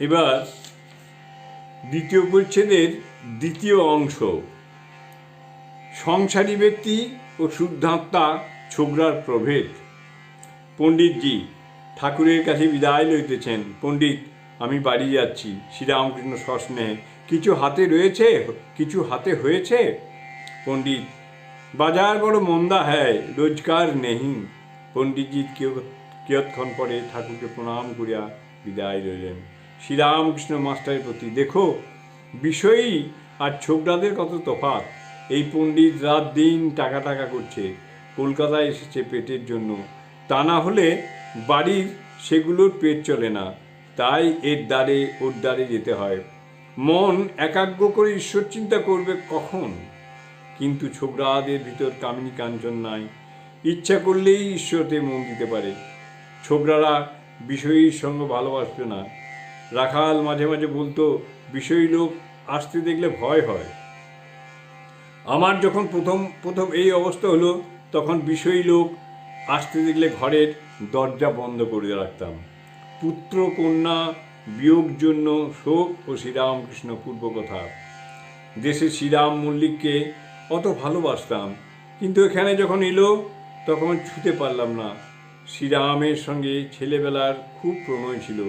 এবার দ্বিতীয় পরিচ্ছেদের দ্বিতীয় অংশ। সংসারী ব্যক্তি ও শুদ্ধাত্মা ছোকরার প্রভেদ। পণ্ডিতজি ঠাকুরের কাছে বিদায় লইতেছেন, পণ্ডিত, আমি বাড়ি যাচ্ছি, শ্রীরামকৃষ্ণ সস্নেহে, কিছু হাতে রয়েছে? কিছু হাতে হয়েছে? পণ্ডিত, বাজার বড় মন্দা হ্যায়, রোজগার নেহি। পণ্ডিতজি কেউ কিয়ৎক্ষণ পরে ঠাকুরকে প্রণাম করিয়া বিদায় রইলেন শ্রীরামকৃষ্ণ মাস্টারের প্রতি। দেখো, বিষয়ী আর ছোকরাদের কত তফাৎ। এই পণ্ডিত রাত দিন টাকা টাকা করছে, কলকাতায় এসেছে পেটের জন্য। তা না হলে বাড়ির সেগুলোর পেট চলে না। তাই এর দ্বারে ওর দ্বারে যেতে হয়। মন একাগ্র করে ঈশ্বর চিন্তা করবে কখন? কিন্তু ছোকরাদের ভিতর কামিনী কাঞ্চন নাই। ইচ্ছা করলেই ঈশ্বরতে মন দিতে পারে। ছোকরারা বিষয়ীর সঙ্গে ভালোবাসবে না। রাখাল মাঝে মাঝে বলতো, বিষয়ী লোক আসতে দেখলে ভয় হয়। আমার যখন প্রথম প্রথম এই অবস্থা হলো, তখন বিষয়ী লোক আসতে দেখলে ঘরের দরজা বন্ধ করে রাখতাম। পুত্র, কন্যা বিয়োগ জন্য শোক ও শ্রীরামকৃষ্ণ পূর্বকথা দেশে শ্রীরাম মল্লিককে অত ভালোবাসতাম, কিন্তু এখানে যখন এলো, তখন ছুতে পারলাম না। শ্রীরামের সঙ্গে ছেলেবেলার খুব প্রণয় ছিল।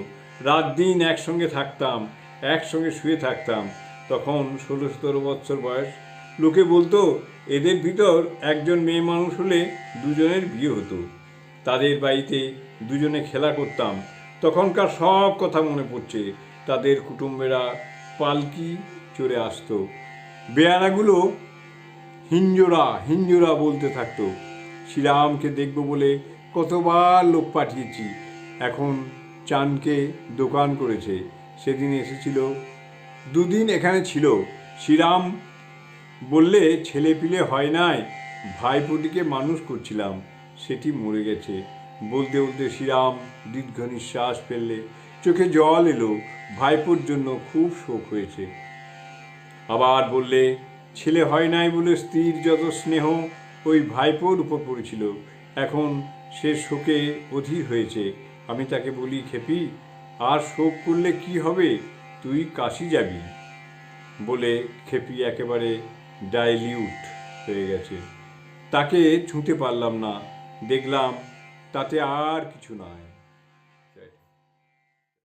রাত দিন একসঙ্গে থাকতাম, একসঙ্গে শুয়ে থাকতাম। তখন ষোলো সতেরো বৎসর বয়স। লোকে বলতো, এদের ভিতর একজন মেয়ে মানুষ হলে দুজনের বিয়ে হতো। তাদের বাড়িতে দুজনে খেলা করতাম। তখনকার সব কথা মনে পড়ছে। তাদের কুটুম্বেরা পালকি চড়ে আসতো। বেয়ারাগুলো হিঞ্জোরা হিঞ্জোরা বলতে থাকতো, শ্রীরামকে দেখব বলে কতবার লোক পাঠিয়েছি। এখন চানকে দোকান করেছে। সেদিন এসেছিল। দুদিন এখানে ছিল। শ্রীরাম বললে, ছেলে পিলে হয় নাই। ভাইপোটিকে মানুষ করছিলাম। সেটি মরে গেছে। বলতে বলতে শ্রীরাম দীর্ঘ নিঃশ্বাস ফেললে। চোখে জল এলো। ভাইপোর জন্য খুব শোক হয়েছে। আবার বললে, ছেলে হয় নাই বলে স্ত্রীর যত স্নেহ ওই ভাইপোর উপর পড়েছিল। এখন সে শোকে অধীর হয়েছে। আমি তাকে বলি, খেপি, আর শোক করলে কি হবে? তুই কাশি যাবি? বলে খেপি একেবারে ডাইলিউট হয়ে গেছে। তাকে ছুঁতে পারলাম না। দেখলাম তাতে আর কিছু নয়